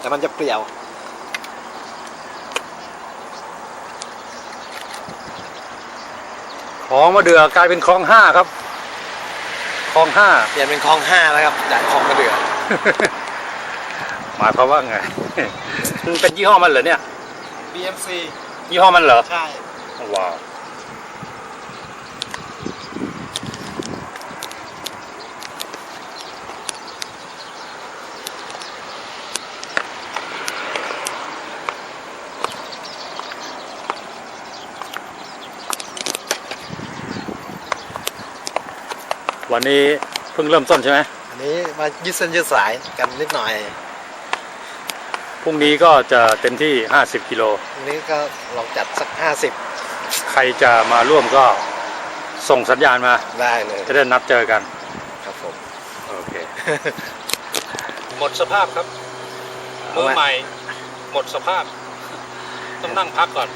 แต่มันจะเปรี้ยว ของมาเดือกลายเป็นคลองห้าครับคลองห้าเปลี่ยนเป็นคลองห้าแล้วครับจากคลองมะเดื่อ หมายความว่าไง มันเป็นยี่ห้อมันเหรอเนี่ย BMC ยี่ห้อมันเหรอ ใช่ ว้าว วันนี้เพิ่งเริ่มต้นใช่ไหมอันนี้มายืดเส้นยืดสายกันนิดหน่อย พรุ่งนี้ก็จะเต็มที่ 50 กิโลอันนี้ก็ลองจัดสัก 50 ใครจะมาร่วมก็ส่งสัญญาณมา ได้เลยจะได้นัดเจอกัน ครับผม โอเค หมดสภาพครับมือใหม่ หมดสภาพ ต้องนั่งพักก่อน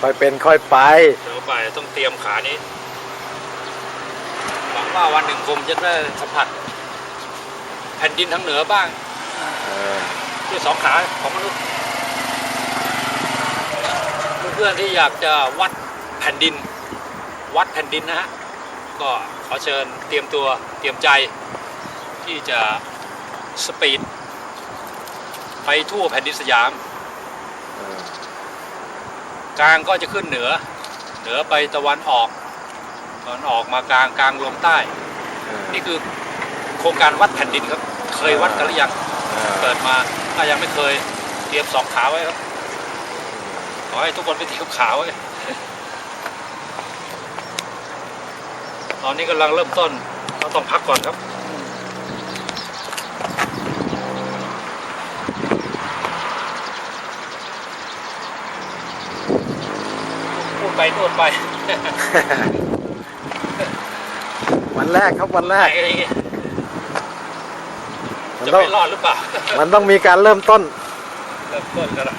ค่อยเป็นค่อยไป เดี๋ยวไปต้องเตรียมขานี้หวั งว่าวันหนึ่งคงจะได้สัมผัส แผ่นดินทางเหนือบ้างด้วยสองขาของมนุษย์เพื่อนๆที่อยากจะวัดแผ่นดิน วัดแผ่นดินนะฮะก็ขอเชิญเตรียมตัวเตรียมใจที่จะสปีดไปทั่วแผ่นดินสยามกลางก็จะขึ้นเหนือ เหนือไปตะวันออก ตะวันออกมากลางกลางลงใต้ นี่คือโครงการวัดแผ่นดินครับ เคยวัดกันหรือยังเกิดมาถ้ายังไม่เคยเตรียมสองขาไว้ครับขอให้ทุกคนไปเตรียมขาไว้ตอนนี้กำลังเริ่มต้นเราต้องพักก่อนครับพูดไปพูดไป วันแรกครับวันแรกอะไรอย่างเงี้ยมันจะต้องไม่รอดหรือเปล่า มันต้องมีการเริ่มต้น เริ่มต้นกันละ